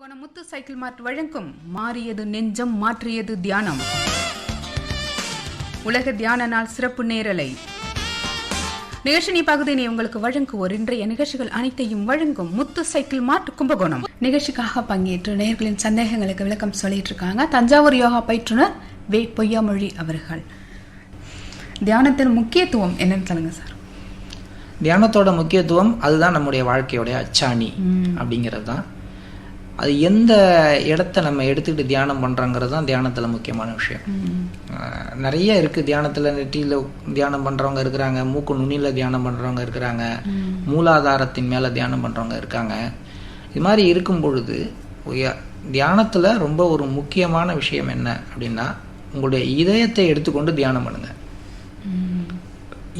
கும்பகோணம் முத்து cycle மார்ட் வழங்கும் மாறியது நெஞ்சம் மாற்றியது தியானம். உலக தியான நாள் சிறப்பு நேரலை. நிகழ்ச்சி பகுதியினை உங்களுக்கு வழங்குவோர். இன்றைய நிகழ்ச்சிகள் அனைத்தையும் வழங்கும் முத்து சைக்கிள் மார்ட் கும்பகோணம். நிகழ்ச்சிக்காக பங்கேற்று நேயர்களின் சந்தேகங்களுக்கு விளக்கம் சொல்லிட்டு இருக்காங்க தஞ்சாவூர் யோகா பயிற்றுனர் வே. பொய்யாமொழி அவர்கள். தியானத்தின் முக்கியத்துவம் என்னன்னு சொல்லுங்க சார். தியானத்தோட முக்கியத்துவம் அதுதான் நம்முடைய வாழ்க்கையோடைய அச்சாணி அப்படிங்கிறது தான் அது எந்த இடத்த நம்ம எடுத்துக்கிட்டு தியானம் பண்ணுறோங்கிறது தான் தியானத்தில் முக்கியமான விஷயம். நிறைய இருக்குது தியானத்தில் நெற்றியில் தியானம் பண்ணுறவங்க இருக்கிறாங்க. மூக்கு நுனியில் தியானம் பண்ணுறவங்க இருக்கிறாங்க. மூலாதாரத்தின் மேலே தியானம் பண்ணுறவங்க இருக்காங்க. இது மாதிரி இருக்கும் பொழுது தியானத்தில் ரொம்ப ஒரு முக்கியமான விஷயம் என்ன அப்படின்னா உங்களுடைய இதயத்தை எடுத்துக்கொண்டு தியானம் பண்ணுங்கள்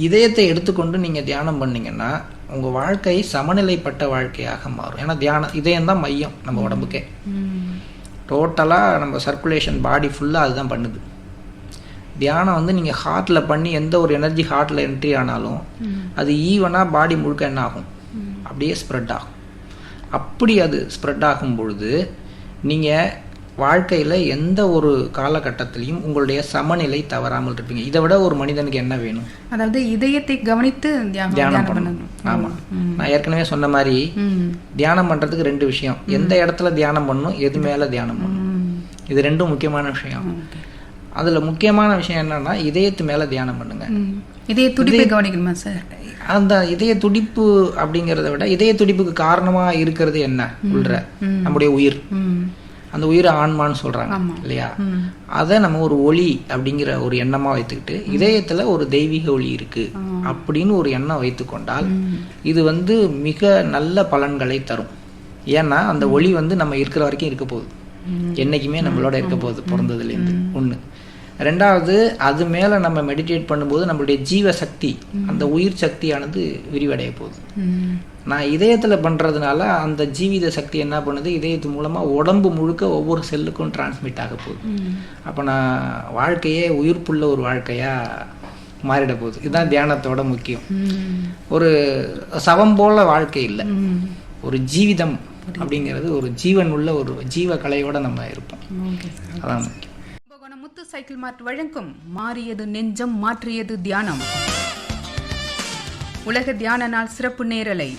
இதயத்தை எடுத்துக்கொண்டு நீங்கள் தியானம் பண்ணீங்கன்னா உங்கள் வாழ்க்கை சமநிலைப்பட்ட வாழ்க்கையாக மாறும். ஏன்னா தியானம் இதயம் தான் மையம் நம்ம உடம்புக்கே. டோட்டலாக நம்ம சர்க்குலேஷன் பாடி ஃபுல்லாக அதுதான் பண்ணுது. தியானம் வந்து நீங்கள் ஹார்ட்டில் பண்ணி எந்த ஒரு எனர்ஜி ஹார்ட்டில் என்ட்ரி ஆனாலும் அது ஈவனாக பாடி முழுக்க என்ன ஆகும்? அப்படியே ஸ்ப்ரெட் ஆகும். அப்படி அது ஸ்ப்ரெட் ஆகும் பொழுது நீங்கள் வாழ்க்கையில் எந்த ஒரு காலகட்டத்திலையும் உங்களுடைய சமநிலை தவறாமல் இருப்பீங்க. இதை விட ஒரு மனிதனுக்கு என்ன வேணும்? அதாவது இதயத்தை கவனித்து தியானம் பண்ணணும். ஆமாம் நான் ஏற்கனவே சொன்ன மாதிரி. தியானம் பண்ணுறதுக்கு ரெண்டு விஷயம். எந்த இடத்துல தியானம் பண்ணணும் எது மேலே தியானம் பண்ணணும். ம். இது ரெண்டும் முக்கியமான விஷயம். அதில் முக்கியமான விஷயம் என்னன்னா இதயத்து மேலே தியானம் பண்ணுங்க. இதய துடிப்பை கவனிக்கணுமா சார் அந்த இதய துடிப்பு அப்படிங்கிறத விட இதய துடிப்புக்கு காரணமாக இருக்கிறது என்ன? உள்ற. நம்முடைய உயிர். அந்த உயிரை ஆன்மான்னு சொல்றாங்க இல்லையா. அதை நம்ம ஒரு ஒளி அப்படிங்கிற ஒரு எண்ணமா வைத்துக்கிட்டு இதயத்துல ஒரு தெய்வீக ஒளி இருக்கு அப்படின்னு ஒரு எண்ணம் வைத்துக்கொண்டால் இது வந்து மிக நல்ல பலன்களை தரும். ஏன்னா அந்த ஒளி வந்து நம்ம இருக்கிற வரைக்கும் இருக்க போகுது. என்னைக்குமே நம்மளோட இருக்க போகுது பிறந்ததுலேருந்து ஒண்ணு. ரெண்டாவது அது மேல நம்ம மெடிடேட் பண்ணும்போது நம்மளுடைய ஜீவ சக்தி அந்த உயிர் சக்தியானது விரிவடைய போகுது. நான் இதயத்துல பண்றதுனால அந்த ஜீவித சக்தி என்ன பண்ணுது? இதயத்து மூலமா உடம்பு முழுக்க ஒவ்வொரு செல்லுக்கும் டிரான்ஸ்மிட் ஆக போகுது. அப்ப நான் வாழ்க்கையே உயிர்ப்புள்ள ஒரு வாழ்க்கையா மாறிட போகுது. இதுதான் தியானத்தோட முக்கியம். ஒரு சவம் போல வாழ்க்கை இல்லை. ஒரு ஜீவிதம் அப்படிங்கிறது ஒரு ஜீவன் உள்ள ஒரு ஜீவ கலையோட நம்ம இருப்போம். அதான் முக்கியம். முத்து சைக்கிள் மார்ட் வழங்கும் மாறியது நெஞ்சம் மாற்றியது தியானம். உலக தியான நாள் சிறப்பு நேரலை.